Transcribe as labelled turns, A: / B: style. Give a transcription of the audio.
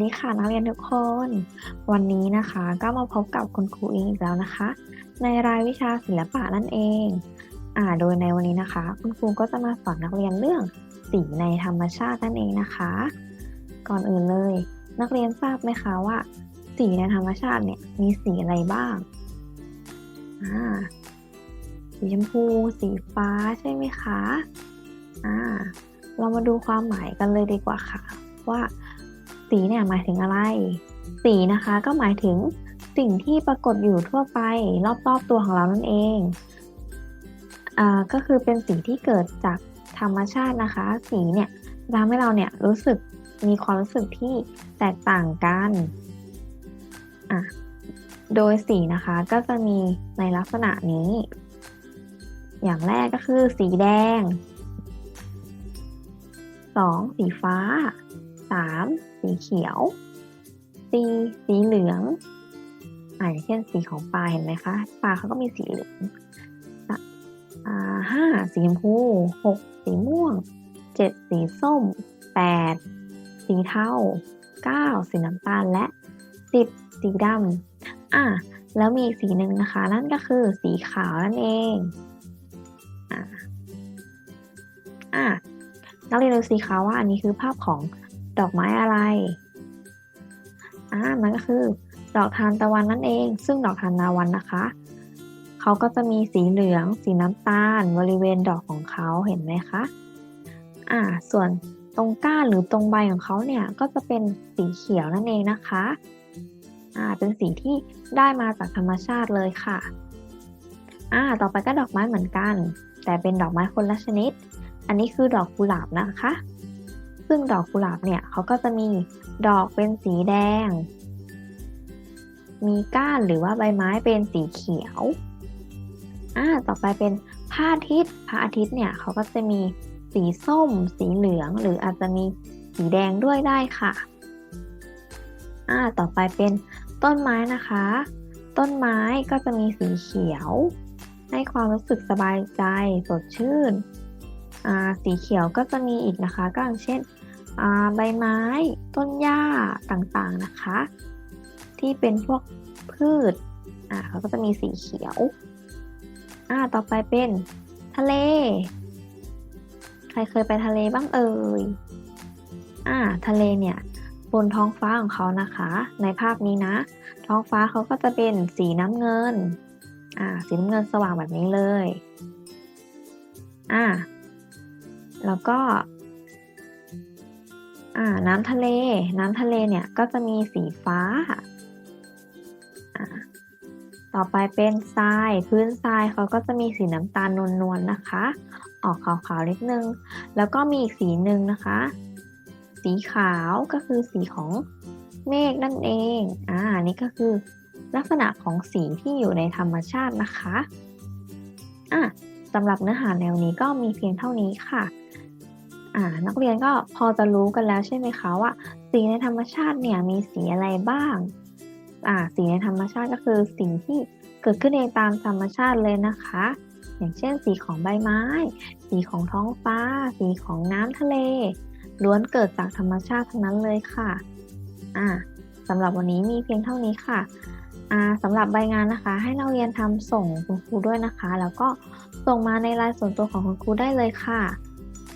A: วัสดีค่ะนักเรียนทุกคน วันนี้นะคะก็มาพบกับคุณครูอิงอีกแล้วนะคะ ในรายวิชาศิลปะนั่นเองอ่าโดยในวันนี้นะคะ คุณครูก็จะมาสอนนักเรียนเรื่องสีในธรรมชาตินั่นเองนะคะ ก่อนอื่นเลย นักเรียนทราบไหมคะว่า สีในธรรมชาติเนี่ยมีสีอะไรบ้างอ่าสีชมพู สีฟ้าใช่ไหมคะอ่าเรามาดูความหมายกันเลยดีกว่าค่ะ ว่า สีเนี่ยหมายถึงอะไร สีนะคะก็หมายถึงสิ่งที่ปรากฏอยู่ทั่วไปรอบๆตัวของเรานั่นเองอ่าก็คือเป็นสีที่เกิดจากธรรมชาตินะคะ สีเนี่ยทำให้เราเนี่ยรู้สึกมีความรู้สึกที่แตกต่างกันอะโดยสีนะคะก็จะมีในลักษณะนี้ อย่างแรกก็คือสีแดง 2. สีฟ้า 3. สีเขียว 4. สีเหลืองอ่าอย่างเช่นสีของปลาเห็นไหมคะปลาเขาก็มีสีเหลืองห้าสีชมพูหกสีม่วงเจ็ดสีส้มแปดสีเทาเก้าสีน้ำตาลและสิบสีดำอะแล้วมีอีกสีหนึ่งนะคะ นั่นก็คือสีขาวนั่นเองอะอะนักเรียนดูสิคะว่าอันนี้คือภาพของ ดอกไม้อะไร อ่า มันก็คือ ดอกทานตะวันนั่นเอง ซึ่งดอกทานตะวันนะคะ เขาก็จะมีสีเหลือง สีน้ำตาล บริเวณดอกของเขาเห็นไหมคะ อ่า ส่วนตรงก้านหรือตรงใบของเขาเนี่ย ก็จะเป็นสีเขียวนั่นเองนะคะ อ่า เป็นสีที่ได้มาจากธรรมชาติเลยค่ะ อ่า ต่อไปก็ดอกไม้เหมือนกัน แต่เป็นดอกไม้คนละชนิด อันนี้คือดอกกุหลาบนะคะ ซึ่งดอกกุหลาบเนี่ยเขาก็จะมีดอกเป็นสีแดง มีก้านหรือว่าใบไม้เป็นสีเขียวอ่าต่อไปเป็นพระอาทิตย์พระอาทิตย์เนี่ยเขาก็จะมีสีส้ม สีเหลือง หรืออาจจะมีสีแดงด้วยได้ค่ะอ่าต่อไปเป็นต้นไม้นะคะ ต้นไม้ก็จะมีสีเขียว ให้ความรู้สึกสบายใจสดชื่นอ่าสีเขียวก็จะมีอีกนะคะ ก็อย่างเช่น ใบไม้ ต้นหญ้าต่างๆนะคะ ที่เป็นพวกพืชอ่าเขาก็จะมีสีเขียวอ่าต่อไปเป็นทะเล ใครเคยไปทะเลบ้างเอ่ยอ่าทะเลเนี่ยบนท้องฟ้าของเขานะคะ ในภาพนี้นะ ท้องฟ้าเขาก็จะเป็นสีน้ำเงินอ่าสีน้ำเงินสว่างแบบนี้เลยอ่าแล้วก็ อ่า น้ำทะเล น้ำทะเลเนี่ยก็จะมีสีฟ้า ต่อไปเป็นทราย พื้นทรายเขาก็จะมีสีน้ำตาลนวลๆนะคะ ออกขาวๆนิดนึง แล้วก็มีอีกสีหนึ่งนะคะ สีขาวก็คือสีของเมฆนั่นเอง อ่า นี่ก็คือลักษณะของสีที่อยู่ในธรรมชาตินะคะ อะสำหรับเนื้อหาแนวนี้ก็มีเพียงเท่านี้ค่ะ อ่านักเรียนก็พอจะรู้กันแล้วใช่ไหมคะว่า สีในธรรมชาติเนี่ยมีสีอะไรบ้างอ่าสีในธรรมชาติก็คือสิ่งที่เกิดขึ้นเองตามธรรมชาติเลยนะคะ อย่างเช่น สีของใบไม้ สีของท้องฟ้า สีของน้ำทะเล ล้วนเกิดจากธรรมชาติทั้งนั้นเลยค่ะอ่าสำหรับวันนี้มีเพียงเท่านี้ค่ะอ่าสำหรับใบงานนะคะ ให้เราเรียนทำส่งคุณครูด้วยนะคะ แล้วก็ส่งมาในไลน์ส่วนตัวของคุณครูได้เลยค่ะ